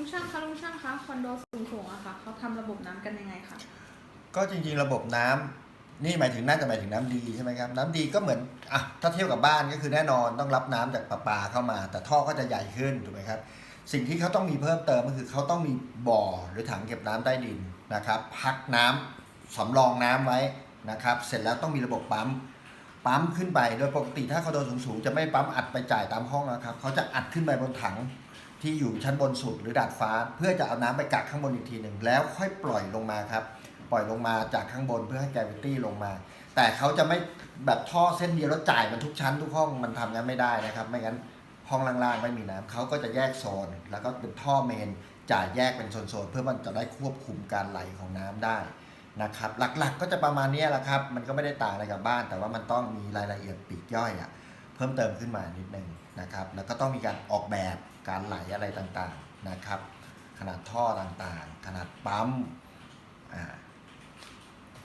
ลุงช่างคะลุงช่างคะคอนโดสูงๆอะค่ะเขาทำระบบน้ำกันยังไงคะก็จริงๆระบบน้ำนี่หมายถึงน่าจะหมายถึงน้ำดีใช่ไหมครับ น้ำดีก็เหมือนอะถ้าเทียบกับบ้านก็คือแน่นอนต้องรับน้ำจากประปาเข้ามา แต่ท่อก็จะใหญ่ขึ้นถูกไหมครับ สิ่งที่เขาต้องมีเพิ่มเติมก็คือเขาต้องมีบ่อหรือถังเก็บน้ำใต้ดินนะครับ พักน้ำสำรองน้ำไว้นะครับ เสร็จแล้วต้องมีระบบปั๊มปั๊มขึ้นไป โดยปกติถ้าคอนโดสูงๆจะไม่ปั๊มอัดไปจ่ายตามห้องนะครับเขาจะอัดขึ้นไปบนถัง ที่อยู่ชั้นบนสุดหรือดาดฟ้า เพื่อจะเอาน้ำไปกักข้างบนอีกทีหนึ่งแล้วค่อยปล่อยลงมาครับ ปล่อยลงมาจากข้างบนเพื่อให้แกวิตี้ลงมา แต่เขาจะไม่แบบท่อเส้นเดียวแล้วจ่ายมันทุกชั้นทุกห้องมันทำงั้นไม่ได้นะครับ ไม่งั้นห้องล่างๆไม่มีน้ำเขาก็จะแยกโซน แล้วก็เป็นท่อเมนจ่ายแยกเป็นโซนๆเพื่อมันจะได้ควบคุมการไหลของน้ำได้นะครับหลักๆก็จะประมาณนี้แหละครับ มันก็ไม่ได้ต่างอะไรกับบ้าน แต่ว่ามันต้องมีรายละเอียดปีกย่อยอะเพิ่มเติมขึ้นมานิดนึ่งนะครับ แล้วก็ต้องมีการออกแบบการไหลอะไรต่างๆนะครับ ขนาดท่อต่างๆ ขนาดปั๊ม